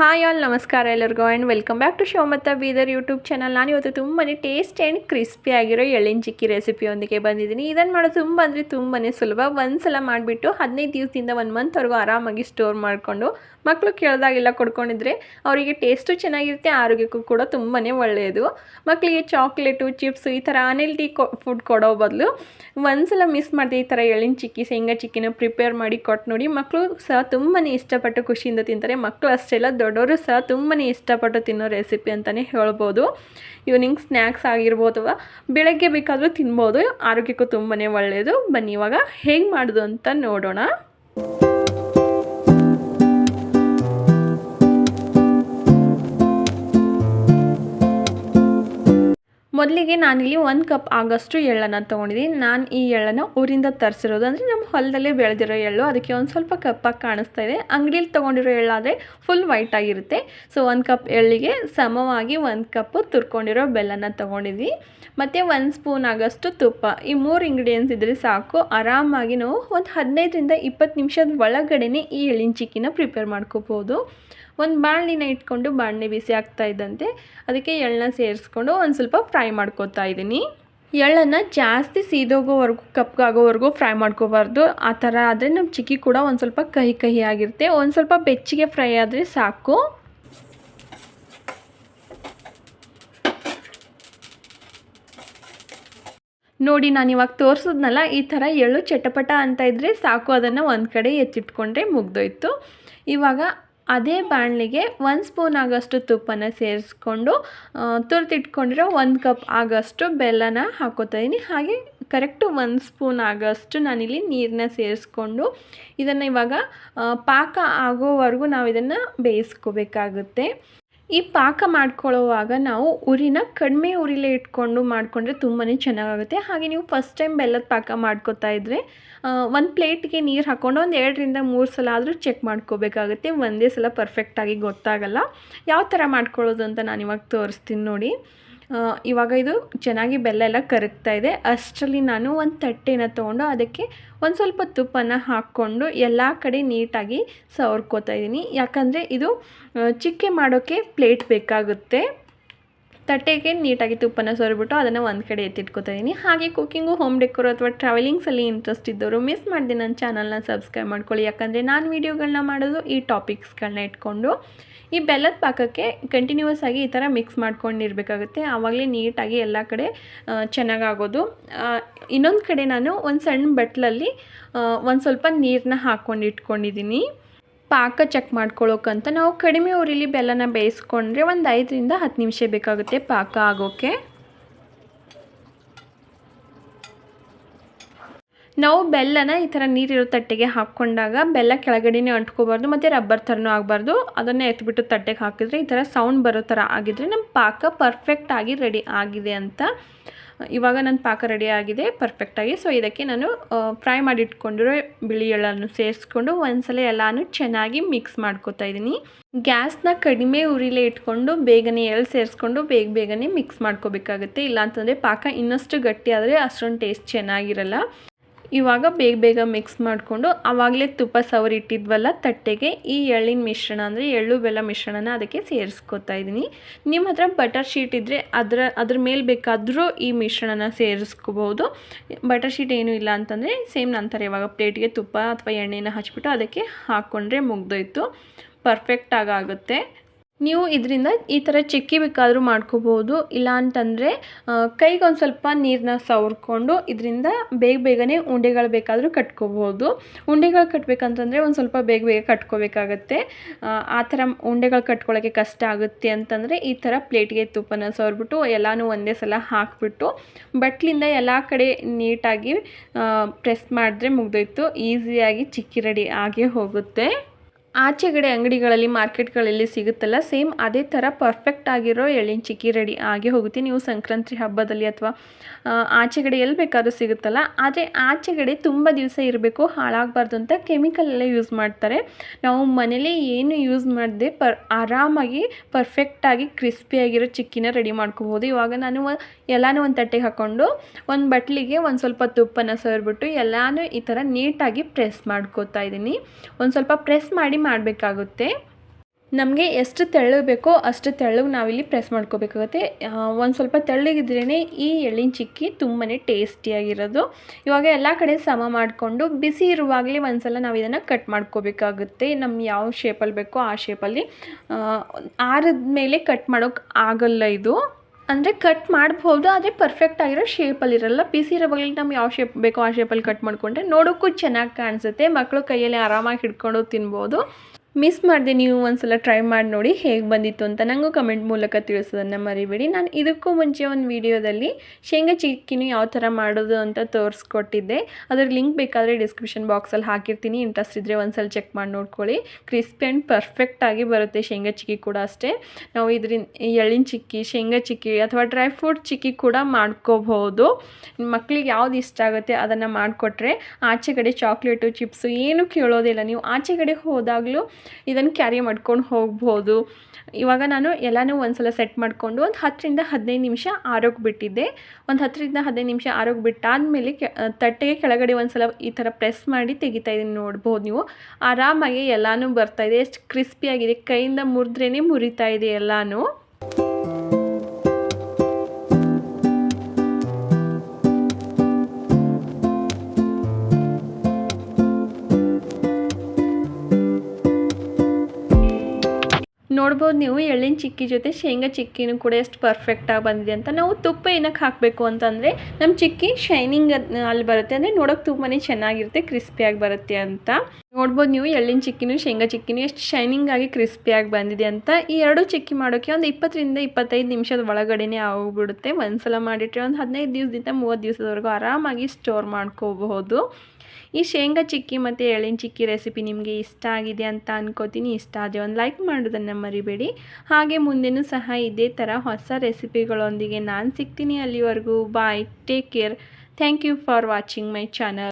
Hi all ನಮಸ್ಕಾರ ಎಲ್ಲರಿಗೂ and welcome back to Shivamatta Bidar YouTube channel ನಾನು ಇವತ್ತು ತುಂಬಾ ಟೇಸ್ಟ್ ಆ್ಯಂಡ್ ಕ್ರಿಸ್ಪಿ ಆಗಿರೋ ಎಳ್ಳಿನ ಚಿಕ್ಕಿ ರೆಸಿಪಿಯೊಂದಿಗೆ ಬಂದಿದ್ದೀನಿ. ಇದನ್ನು ಮಾಡೋದು ತುಂಬ ಅಂದರೆ ತುಂಬಾ ಸುಲಭ. ಒಂದು ಸಲ ಮಾಡಿಬಿಟ್ಟು ಹದಿನೈದು ದಿವಸದಿಂದ ಒಂದು ಮಂತ್ವರೆಗೂ ಆರಾಮಾಗಿ ಸ್ಟೋರ್ ಮಾಡಿಕೊಂಡು ಮಕ್ಕಳು ಕೇಳಿದಾಗೆಲ್ಲ ಕೊಡ್ಕೊಂಡಿದ್ರೆ ಅವರಿಗೆ ಟೇಸ್ಟು ಚೆನ್ನಾಗಿರುತ್ತೆ, ಆರೋಗ್ಯಕ್ಕೂ ಕೂಡ ತುಂಬಾ ಒಳ್ಳೆಯದು. ಮಕ್ಕಳಿಗೆ ಚಾಕ್ಲೇಟು ಚಿಪ್ಸು ಈ ಥರ ಅನೆಲ್ಟಿ ಕೊ ಫುಡ್ ಕೊಡೋ ಬದಲು ಒಂದ್ಸಲ ಮಿಸ್ ಮಾಡಿದೆ ಈ ಥರ ಎಳ್ಳಿನ ಚಿಕ್ಕಿ ಶೇಂಗಾ ಚಿಕ್ಕಿನ ಪ್ರಿಪೇರ್ ಮಾಡಿ ಕೊಟ್ಟು ನೋಡಿ ಮಕ್ಕಳು ಸಹ ತುಂಬಾ ಇಷ್ಟಪಟ್ಟು ಖುಷಿಯಿಂದ ತಿಂತಾರೆ. ಮಕ್ಕಳು ಅಷ್ಟೆಲ್ಲ ಅಲ್ಲ ದೊಡ್ಡವರು ಸಹ ತುಂಬಾ ಇಷ್ಟಪಟ್ಟು ತಿನ್ನೋ ರೆಸಿಪಿ ಅಂತಲೇ ಹೇಳ್ಬೋದು. ಈವ್ನಿಂಗ್ ಸ್ನ್ಯಾಕ್ಸ್ ಆಗಿರ್ಬೋದು ಬೆಳಗ್ಗೆ ಬೇಕಾದರೂ ತಿನ್ಬೋದು. ಆರೋಗ್ಯಕ್ಕೂ ತುಂಬಾ ಒಳ್ಳೆಯದು ಬನ್ನಿ ಇವಾಗ ಹೇಗೆ ಮಾಡೋದು ಅಂತ ನೋಡೋಣ. ಮೊದಲಿಗೆ ನಾನಿಲ್ಲಿ ಒಂದು ಕಪ್ ಆಗೋಷ್ಟು ಎಳ್ಳನ್ನು ತೊಗೊಂಡಿದ್ದೀನಿ. ನಾನು ಈ ಎಳ್ಳನ್ನು ಊರಿಂದ ತರಿಸಿರೋದು ಅಂದರೆ ನಮ್ಮ ಹೊಲದಲ್ಲೇ ಬೆಳೆದಿರೋ ಎಳ್ಳು. ಅದಕ್ಕೆ ಒಂದು ಸ್ವಲ್ಪ ಕಪ್ಪಾಗಿ ಕಾಣಿಸ್ತಾ ಇದೆ. ಅಂಗಡಿಯಲ್ಲಿ ತೊಗೊಂಡಿರೋ ಎಳ್ಳಾದರೆ ಫುಲ್ ವೈಟ್ ಆಗಿರುತ್ತೆ. ಸೊ ಒಂದು ಕಪ್ ಎಳ್ಳಿಗೆ ಸಮವಾಗಿ ಒಂದು ಕಪ್ಪು ತುರ್ಕೊಂಡಿರೋ ಬೆಲ್ಲನ ತೊಗೊಂಡಿದ್ವಿ. ಮತ್ತು ಒಂದು ಸ್ಪೂನ್ ಆಗೋಷ್ಟು ತುಪ್ಪ. ಈ ಮೂರು ಇಂಗ್ರೀಡಿಯೆಂಟ್ಸ್ ಇದ್ದರೆ ಸಾಕು. ಆರಾಮಾಗಿ ನಾವು ಒಂದು ಹದಿನೈದರಿಂದ ಇಪ್ಪತ್ತು ನಿಮಿಷದ ಒಳಗಡೆನೆ ಈ ಎಳ್ಳಿನ ಚಿಕ್ಕಿನ ಪ್ರಿಪೇರ್ ಮಾಡ್ಕೋಬೋದು ಒಂದು ಬಾಣಲಿನ ಇಟ್ಕೊಂಡು ಬಾಣಲೆ ಬಿಸಿ ಆಗ್ತಾ ಇದ್ದಂತೆ, ಅದಕ್ಕೆ ಎಳ್ಳನ್ನ ಸೇರಿಸ್ಕೊಂಡು ಒಂದು ಸ್ವಲ್ಪ ಫ್ರೈ ಮಾಡ್ಕೊತಾ ಇದ್ದೀನಿ. ಎಳ್ಳನ್ನು ಜಾಸ್ತಿ ಸೀದೋಗೋವರೆಗೂ, ಕಪ್ಗಾಗೋವರೆಗೂ ಫ್ರೈ ಮಾಡ್ಕೋಬಾರ್ದು. ಆ ಥರ ಆದರೆ ನಮ್ಮ ಚಿಕ್ಕಿ ಕೂಡ ಒಂದು ಸ್ವಲ್ಪ ಕಹಿ ಕಹಿ ಆಗಿರುತ್ತೆ. ಒಂದು ಸ್ವಲ್ಪ ಬೆಚ್ಚಿಗೆ ಫ್ರೈ ಆದರೆ ಸಾಕು. ನೋಡಿ, ನಾನು ಇವಾಗ ತೋರಿಸಿದ್ನಲ್ಲ, ಈ ಥರ ಎಳ್ಳು ಚಟಪಟ ಅಂತ ಇದ್ದರೆ ಸಾಕು. ಅದನ್ನು ಒಂದು ಕಡೆ ಎತ್ತಿಟ್ಕೊಂಡ್ರೆ ಮುಗ್ದೋಯ್ತು. ಇವಾಗ ಅದೇ ಬಾಣಲಿಗೆ ಒಂದು ಸ್ಪೂನ್ ಆಗೋಷ್ಟು ತುಪ್ಪನ ಸೇರಿಸ್ಕೊಂಡು ತುರ್ತಿಟ್ಕೊಂಡಿರೋ ಒಂದು ಕಪ್ ಆಗೋಷ್ಟು ಬೆಲ್ಲನ ಹಾಕೋತಾ ಇದ್ದೀನಿ ಹಾಗೆ ಕರೆಕ್ಟು ಒಂದು ಸ್ಪೂನ್ ಆಗೋಷ್ಟು ನಾನಿಲ್ಲಿ ನೀರನ್ನ ಸೇರಿಸ್ಕೊಂಡು ಇದನ್ನು ಇವಾಗ ಪಾಕ ಆಗೋವರೆಗೂ ನಾವು ಇದನ್ನು ಬೇಯಿಸ್ಕೋಬೇಕಾಗುತ್ತೆ. ಈ ಪಾಕ ಮಾಡ್ಕೊಳ್ಳೋವಾಗ ನಾವು ಉರಿನ ಕಡಿಮೆ ಉರಿಲೇ ಇಟ್ಕೊಂಡು ಮಾಡಿಕೊಂಡ್ರೆ ತುಂಬಾ ಚೆನ್ನಾಗಾಗುತ್ತೆ. ಹಾಗೆ ನೀವು ಫಸ್ಟ್ ಟೈಮ್ ಬೆಲ್ಲದ ಪಾಕ ಮಾಡ್ಕೋತಾ ಇದ್ದರೆ ಒಂದು ಪ್ಲೇಟ್ಗೆ ನೀರು ಹಾಕ್ಕೊಂಡು ಒಂದು ಎರಡರಿಂದ ಮೂರು ಸಲ ಆದರೂ ಚೆಕ್ ಮಾಡ್ಕೋಬೇಕಾಗುತ್ತೆ. ಒಂದೇ ಸಲ ಪರ್ಫೆಕ್ಟಾಗಿ ಗೊತ್ತಾಗಲ್ಲ. ಯಾವ ಥರ ಮಾಡ್ಕೊಳ್ಳೋದು ಅಂತ ನಾನು ಇವಾಗ ತೋರಿಸ್ತೀನಿ ನೋಡಿ. ಇವಾಗ ಇದು ಚೆನ್ನಾಗಿ ಬೆಲ್ಲ ಎಲ್ಲ ಕರಗ್ತಾ ಇದೆ. ಅಷ್ಟರಲ್ಲಿ ನಾನು ಒಂದು ತಟ್ಟೆನ ತೊಗೊಂಡು ಅದಕ್ಕೆ ಒಂದು ಸ್ವಲ್ಪ ತುಪ್ಪನ ಹಾಕ್ಕೊಂಡು ಎಲ್ಲ ಕಡೆ ನೀಟಾಗಿ ಸವರ್ಕೋತಾ ಇದ್ದೀನಿ ಯಾಕಂದರೆ ಇದು ಚಿಕ್ಕೆ ಮಾಡೋಕ್ಕೆ ಪ್ಲೇಟ್ ಬೇಕಾಗುತ್ತೆ. ತಟ್ಟೆಗೆ ನೀಟಾಗಿ ತುಪ್ಪನ ಸೋರಿಬಿಟ್ಟು ಅದನ್ನು ಒಂದು ಕಡೆ ಎತ್ತಿಟ್ಕೋತಾ ಇದ್ದೀನಿ ಹಾಗೆ ಕುಕ್ಕಿಂಗು ಹೋಮ್ ಡೆಕೋರ್ ಅಥವಾ ಟ್ರಾವೆಲಿಂಗ್ಸಲ್ಲಿ ಇಂಟ್ರೆಸ್ಟ್ ಇದ್ದವರು ಮಿಸ್ ಮಾಡಿದೆ ನನ್ನ ಚಾನಲ್ನ ಸಬ್ಸ್ಕ್ರೈಬ್ ಮಾಡ್ಕೊಳ್ಳಿ. ಯಾಕಂದರೆ ನಾನು ವೀಡಿಯೋಗಳನ್ನ ಮಾಡೋದು ಈ ಟಾಪಿಕ್ಸ್ಗಳನ್ನ ಇಟ್ಕೊಂಡು ಈ ಬೆಲ್ಲದ ಪಾಕಕ್ಕೆ ಕಂಟಿನ್ಯೂಸ್ ಆಗಿ ಈ ಥರ ಮಿಕ್ಸ್ ಮಾಡ್ಕೊಂಡಿರಬೇಕಾಗುತ್ತೆ. ಆವಾಗಲೇ ನೀಟಾಗಿ ಎಲ್ಲ ಕಡೆ ಚೆನ್ನಾಗಾಗೋದು. ಇನ್ನೊಂದು ಕಡೆ ನಾನು ಒಂದು ಸಣ್ಣ ಬಟ್ಲಲ್ಲಿ ಒಂದು ಸ್ವಲ್ಪ ನೀರನ್ನ ಹಾಕ್ಕೊಂಡು ಇಟ್ಕೊಂಡಿದ್ದೀನಿ ಪಾಕ ಚೆಕ್ ಮಾಡ್ಕೊಳ್ಳೋಕ್ಕಂತ ನಾವು ಕಡಿಮೆ ಉರಿಲಿ ಬೆಲ್ಲನ ಬೇಯಿಸ್ಕೊಂಡ್ರೆ ಒಂದು ಐದರಿಂದ ಹತ್ತು ನಿಮಿಷ ಬೇಕಾಗುತ್ತೆ ಪಾಕ ಆಗೋಕ್ಕೆ ನಾವು ಬೆಲ್ಲನ ಈ ಥರ ನೀರಿರೋ ತಟ್ಟೆಗೆ ಹಾಕ್ಕೊಂಡಾಗ ಬೆಲ್ಲ ಕೆಳಗಡೆನೇ ಅಂಟ್ಕೋಬಾರ್ದು, ಮತ್ತು ರಬ್ಬರ್ ಥರನೂ ಆಗಬಾರ್ದು. ಅದನ್ನು ಎತ್ಬಿಟ್ಟು ತಟ್ಟೆಗೆ ಹಾಕಿದರೆ ಈ ಥರ ಸೌಂಡ್ ಬರೋ ಥರ ಆಗಿದ್ರೆ ನಮ್ಮ ಪಾಕ ಪರ್ಫೆಕ್ಟಾಗಿ ರೆಡಿ ಆಗಿದೆ ಅಂತ ಇವಾಗ ನನ್ನ ಪಾಕ ರೆಡಿ ಆಗಿದೆ ಪರ್ಫೆಕ್ಟಾಗಿ ಸೊ ಇದಕ್ಕೆ ನಾನು ಫ್ರೈ ಮಾಡಿಟ್ಕೊಂಡಿರೋ ಬಿಳಿ ಎಳ್ಳನ್ನು ಸೇರಿಸ್ಕೊಂಡು ಒಂದ್ಸಲ ಎಲ್ಲನೂ ಚೆನ್ನಾಗಿ ಮಿಕ್ಸ್ ಮಾಡ್ಕೋತಾ ಇದ್ದೀನಿ. ಗ್ಯಾಸ್ನ ಕಡಿಮೆ ಉರಿಲೇ ಇಟ್ಕೊಂಡು ಬೇಗನೆ ಎಳ್ಳು ಸೇರಿಸ್ಕೊಂಡು ಬೇಗ ಬೇಗನೆ ಮಿಕ್ಸ್ ಮಾಡ್ಕೋಬೇಕಾಗುತ್ತೆ. ಇಲ್ಲಾಂತಂದರೆ ಪಾಕ ಇನ್ನಷ್ಟು ಗಟ್ಟಿ ಆದರೆ ಅಷ್ಟೊಂದು ಟೇಸ್ಟ್ ಚೆನ್ನಾಗಿರಲ್ಲ. ಇವಾಗ ಬೇಗ ಬೇಗ ಮಿಕ್ಸ್ ಮಾಡಿಕೊಂಡು ಆವಾಗಲೇ ತುಪ್ಪ ಸವರಿ ಇಟ್ಟಿದ್ವಲ್ಲ ತಟ್ಟೆಗೆ, ಈ ಎಳ್ಳಿನ ಮಿಶ್ರಣ ಅಂದರೆ ಎಳ್ಳು ಬೆಲ್ಲ ಮಿಶ್ರಣನ ಅದಕ್ಕೆ ಸೇರಿಸ್ಕೊತಾ ಇದ್ದೀನಿ. ನಿಮ್ಮ ಹತ್ರ ಬಟರ್ ಶೀಟ್ ಇದ್ದರೆ ಅದರ, ಅದ್ರ ಮೇಲೆ ಬೇಕಾದರೂ ಈ ಮಿಶ್ರಣನ ಸೇರಿಸ್ಕೋಬೋದು. ಬಟರ್ ಶೀಟ್ ಏನೂ ಇಲ್ಲ ಅಂತಂದರೆ ಸೇಮ್ ನಂತರ ಇವಾಗ ಪ್ಲೇಟ್ಗೆ ತುಪ್ಪ ಅಥವಾ ಎಣ್ಣೆನ ಹಚ್ಬಿಟ್ಟು ಅದಕ್ಕೆ ಹಾಕ್ಕೊಂಡ್ರೆ ಮುಗ್ದೋಯ್ತು. ಪರ್ಫೆಕ್ಟಾಗಿ ಆಗುತ್ತೆ ನೀವು ಇದರಿಂದ ಈ ಥರ ಚಿಕ್ಕಿ ಬೇಕಾದರೂ ಮಾಡ್ಕೋಬೋದು. ಇಲ್ಲ ಅಂತಂದರೆ ಕೈಗೆ ಒಂದು ಸ್ವಲ್ಪ ನೀರನ್ನ ಸವರ್ಕೊಂಡು ಇದರಿಂದ ಬೇಗ ಬೇಗನೆ ಉಂಡೆಗಳು ಬೇಕಾದರೂ ಕಟ್ಕೋಬೋದು. ಉಂಡೆಗಳು ಕಟ್ಟಬೇಕಂತಂದರೆ ಒಂದು ಸ್ವಲ್ಪ ಬೇಗ ಬೇಗ ಕಟ್ಕೋಬೇಕಾಗತ್ತೆ. ಆ ಥರ ಉಂಡೆಗಳು ಕಟ್ಕೊಳ್ಳೋಕ್ಕೆ ಕಷ್ಟ ಆಗುತ್ತೆ ಅಂತಂದರೆ ಈ ಥರ ಪ್ಲೇಟ್ಗೆ ತುಪ್ಪನ ಸವರ್ಬಿಟ್ಟು ಎಲ್ಲನೂ ಒಂದೇ ಸಲ ಹಾಕಿಬಿಟ್ಟು, ಬಟ್ಲಿಂದ ಎಲ್ಲ ಕಡೆ ನೀಟಾಗಿ ಪ್ರೆಸ್ ಮಾಡಿದ್ರೆ ಮುಗ್ದೋಯ್ತು. ಈಸಿಯಾಗಿ ಚಿಕ್ಕಿ ರೆಡಿ ಆಗೇ ಹೋಗುತ್ತೆ. ಆಚೆಗಡೆ ಅಂಗಡಿಗಳಲ್ಲಿ, ಮಾರ್ಕೆಟ್ಗಳಲ್ಲಿ ಸಿಗುತ್ತಲ್ಲ, ಸೇಮ್ ಅದೇ ಥರ ಪರ್ಫೆಕ್ಟ್ ಆಗಿರೋ ಎಳ್ಳಿನ ಚಿಕ್ಕಿ ರೆಡಿ ಆಗಿ ಹೋಗುತ್ತೆ. ನೀವು ಸಂಕ್ರಾಂತಿ ಹಬ್ಬದಲ್ಲಿ ಅಥವಾ ಆಚೆಗಡೆ ಎಲ್ಲಿ ಬೇಕಾದರೂ ಸಿಗುತ್ತಲ್ಲ. ಆದರೆ ಆಚೆಗಡೆ ತುಂಬ ದಿವಸ ಇರಬೇಕು, ಹಾಳಾಗಬಾರ್ದು ಅಂತ ಕೆಮಿಕಲ್ ಎಲ್ಲ ಯೂಸ್ ಮಾಡ್ತಾರೆ. ನಾವು ಮನೇಲಿ ಏನು ಯೂಸ್ ಮಾಡದೆ ಪರ್, ಆರಾಮಾಗಿ ಪರ್ಫೆಕ್ಟಾಗಿ ಕ್ರಿಸ್ಪಿಯಾಗಿರೋ ಚಿಕ್ಕಿನ ರೆಡಿ ಮಾಡ್ಕೋಬೋದು. ಇವಾಗ ನಾನು ಎಲ್ಲನೂ ಒಂದು ತಟ್ಟೆಗೆ ಹಾಕ್ಕೊಂಡು ಒಂದು ಬಟ್ಲಿಗೆ ಒಂದು ಸ್ವಲ್ಪ ತುಪ್ಪನ ಸೇರಿಬಿಟ್ಟು ಎಲ್ಲನೂ ಈ ಥರ ನೀಟಾಗಿ ಪ್ರೆಸ್ ಮಾಡ್ಕೋತಾ ಇದ್ದೀನಿ. ಒಂದು ಸ್ವಲ್ಪ ಪ್ರೆಸ್ ಮಾಡಿ ಮಾಡಬೇಕಾಗುತ್ತೆ. ನಮಗೆ ಎಷ್ಟು ತೆಳ್ಳಗೆ ಬೇಕೋ ಅಷ್ಟು ತೆಳ್ಳಗೆ ನಾವಿಲ್ಲಿ ಪ್ರೆಸ್ ಮಾಡ್ಕೋಬೇಕಾಗುತ್ತೆ. ಒಂದು ಸ್ವಲ್ಪ ತೆಳ್ಳಗಿದ್ರೇ ಈ ಎಳ್ಳಿನ ಚಿಕ್ಕಿ ತುಂಬಾ ಟೇಸ್ಟಿಯಾಗಿರೋದು ಇವಾಗ ಎಲ್ಲ ಕಡೆ ಸಮ ಮಾಡಿಕೊಂಡು ಬಿಸಿ ಇರುವಾಗಲೇ ಒಂದ್ಸಲ ನಾವು ಇದನ್ನು ಕಟ್ ಮಾಡ್ಕೋಬೇಕಾಗುತ್ತೆ. ನಮ್ಮ ಯಾವ ಶೇಪಲ್ಲಿ ಬೇಕೋ ಆ ಶೇಪಲ್ಲಿ ಆರದ ಮೇಲೆ ಕಟ್ ಮಾಡೋಕ್ಕೆ ಆಗಲ್ಲ ಇದು. ಅಂದರೆ ಕಟ್ ಮಾಡ್ಬೋದು ಆದರೆ ಪರ್ಫೆಕ್ಟ್ ಆಗಿರೋ ಶೇಪಲ್ಲಿ ಇರಲ್ಲ. ಬಿಸಿ ಇರೋವಾಗಲಿ ನಮ್ಗೆ ಯಾವ ಶೇಪ್ ಬೇಕೋ ಆ ಶೇಪಲ್ಲಿ ಕಟ್ ಮಾಡಿಕೊಂಡ್ರೆ ನೋಡೋಕ್ಕೂ ಚೆನ್ನಾಗಿ ಕಾಣಿಸುತ್ತೆ. ಮಕ್ಕಳು ಕೈಯಲ್ಲಿ ಆರಾಮಾಗಿ ಹಿಡ್ಕೊಂಡು ತಿನ್ಬೋದು. ಮಿಸ್ ಮಾಡಿದೆ, ನೀವು ಒಂದ್ಸಲ ಟ್ರೈ ಮಾಡಿ ನೋಡಿ ಹೇಗೆ ಬಂದಿತ್ತು ಅಂತ ನನಗೂ ಕಮೆಂಟ್ ಮೂಲಕ ತಿಳಿಸೋದನ್ನು ಮರಿಬೇಡಿ. ನಾನು ಇದಕ್ಕೂ ಮುಂಚೆ ಒಂದು ವಿಡಿಯೋದಲ್ಲಿ ಶೇಂಗಾ ಚಿಕ್ಕಿನೂ ಯಾವ ಥರ ಮಾಡೋದು ಅಂತ ತೋರಿಸ್ಕೊಟ್ಟಿದ್ದೆ. ಅದ್ರ ಲಿಂಕ್ ಬೇಕಾದರೆ ಡಿಸ್ಕ್ರಿಪ್ಷನ್ ಬಾಕ್ಸಲ್ಲಿ ಹಾಕಿರ್ತೀನಿ. ಇಂಟ್ರೆಸ್ಟ್ ಇದ್ದರೆ ಒಂದ್ಸಲ ಚೆಕ್ ಮಾಡಿ ನೋಡ್ಕೊಳ್ಳಿ. ಕ್ರಿಸ್ಪಿ ಆ್ಯಂಡ್ ಪರ್ಫೆಕ್ಟಾಗಿ ಬರುತ್ತೆ ಶೇಂಗಾ ಚಿಕ್ಕಿ ಕೂಡ ಅಷ್ಟೇ. ನಾವು ಇದರಿಂದ ಎಳ್ಳಿನ ಚಿಕ್ಕಿ, ಶೇಂಗಾ ಚಿಕ್ಕಿ ಅಥವಾ ಡ್ರೈ ಫ್ರೂಟ್ ಚಿಕ್ಕಿ ಕೂಡ ಮಾಡ್ಕೋಬಹುದು. ಮಕ್ಕಳಿಗೆ ಯಾವ್ದು ಇಷ್ಟ ಆಗುತ್ತೆ ಅದನ್ನು ಮಾಡಿಕೊಟ್ರೆ ಆಚೆ ಕಡೆ ಚಾಕ್ಲೇಟು ಚಿಪ್ಸು ಏನು ಕೇಳೋದಿಲ್ಲ. ನೀವು ಆಚೆ ಕಡೆ ಹೋದಾಗಲೂ ಇದನ್ನು ಕ್ಯಾರಿ ಮಾಡ್ಕೊಂಡು ಹೋಗ್ಬೋದು. ಇವಾಗ ನಾನು ಎಲ್ಲನೂ ಒಂದ್ಸಲ ಸೆಟ್ ಮಾಡಿಕೊಂಡು ಒಂದು ಹತ್ತರಿಂದ ಹದಿನೈದು ನಿಮಿಷ ಆರೋಗ್ಯ ಬಿಟ್ಟಿದ್ದೆ. ಒಂದು ಹತ್ತರಿಂದ ಹದಿನೈದು ನಿಮಿಷ ಆರೋಗ್ಯ ಬಿಟ್ಟಾದಮೇಲೆ ಕೆ ತಟ್ಟೆಗೆ ಕೆಳಗಡೆ ಒಂದ್ಸಲ ಈ ಥರ ಪ್ರೆಸ್ ಮಾಡಿ ತೆಗಿತಾ ಇದೀನಿ ನೋಡ್ಬೋದು ನೀವು. ಆರಾಮಾಗಿ ಎಲ್ಲನೂ ಬರ್ತಾಯಿದೆ ಎಷ್ಟು ಕ್ರಿಸ್ಪಿಯಾಗಿದೆ ಕೈಯಿಂದ ಮುರಿದ್ರೇ ಮುರಿತಾ ಇದೆ ಎಲ್ಲನೂ. ನೋಡ್ಬೋದು ನೀವು ಎಳ್ಳಿನ ಚಿಕ್ಕಿ ಜೊತೆ ಶೇಂಗಾ ಚಿಕ್ಕಿನೂ ಕೂಡ ಎಷ್ಟು ಪರ್ಫೆಕ್ಟಾಗಿ ಬಂದಿದೆ ಅಂತ. ನಾವು ತುಪ್ಪ ಏನಕ್ಕೆ ಹಾಕಬೇಕು ಅಂತಂದರೆ ನಮ್ಮ ಚಿಕ್ಕಿ ಶೈನಿಂಗ್ ಅಲ್ಲಿ ಬರುತ್ತೆ ಅಂದರೆ ನೋಡೋಕೆ ತುಂಬಾ ಚೆನ್ನಾಗಿರುತ್ತೆ ಕ್ರಿಸ್ಪಿಯಾಗಿ ಬರುತ್ತೆ ಅಂತ. ನೋಡ್ಬೋದು ನೀವು ಎಳ್ಳಿನ ಚಿಕ್ಕಿನೂ ಶೇಂಗಾ ಚಿಕ್ಕಿನೂ ಎಷ್ಟು ಶೈನಿಂಗ್ ಆಗಿ ಕ್ರಿಸ್ಪಿಯಾಗಿ ಬಂದಿದೆ ಅಂತ. ಈ ಎರಡು ಚಿಕ್ಕಿ ಮಾಡೋಕ್ಕೆ ಒಂದು ಇಪ್ಪತ್ತರಿಂದ ಇಪ್ಪತ್ತೈದು ನಿಮಿಷದ ಒಳಗಡೆನೇ ಆಗಿಬಿಡುತ್ತೆ. ಒಂದ್ಸಲ ಮಾಡಿಟ್ರೆ ಒಂದು ಹದಿನೈದು ದಿವಸದಿಂದ ಮೂವತ್ತು ದಿವಸದವರೆಗೂ ಆರಾಮಾಗಿ ಸ್ಟೋರ್ ಮಾಡ್ಕೋಬಹುದು. ಈ ಶೇಂಗಾ ಚಿಕ್ಕಿ ಮತ್ತು ಎಳ್ಳಿನ ಚಿಕ್ಕಿ ರೆಸಿಪಿ ನಿಮಗೆ ಇಷ್ಟ ಆಗಿದೆ ಅಂತ ಅನ್ಕೋತೀನಿ. ಇಷ್ಟ ಆದರೆ ಒಂದು ಲೈಕ್ ಮಾಡೋದನ್ನು ಮರಿಬೇಡಿ. ಹಾಗೆ ಮುಂದೆನೂ ಸಹ ಇದೇ ಥರ ಹೊಸ ರೆಸಿಪಿಗಳೊಂದಿಗೆ ನಾನು ಸಿಗ್ತೀನಿ ಅಲ್ಲಿವರೆಗೂ. Bye take care thank you for watching my channel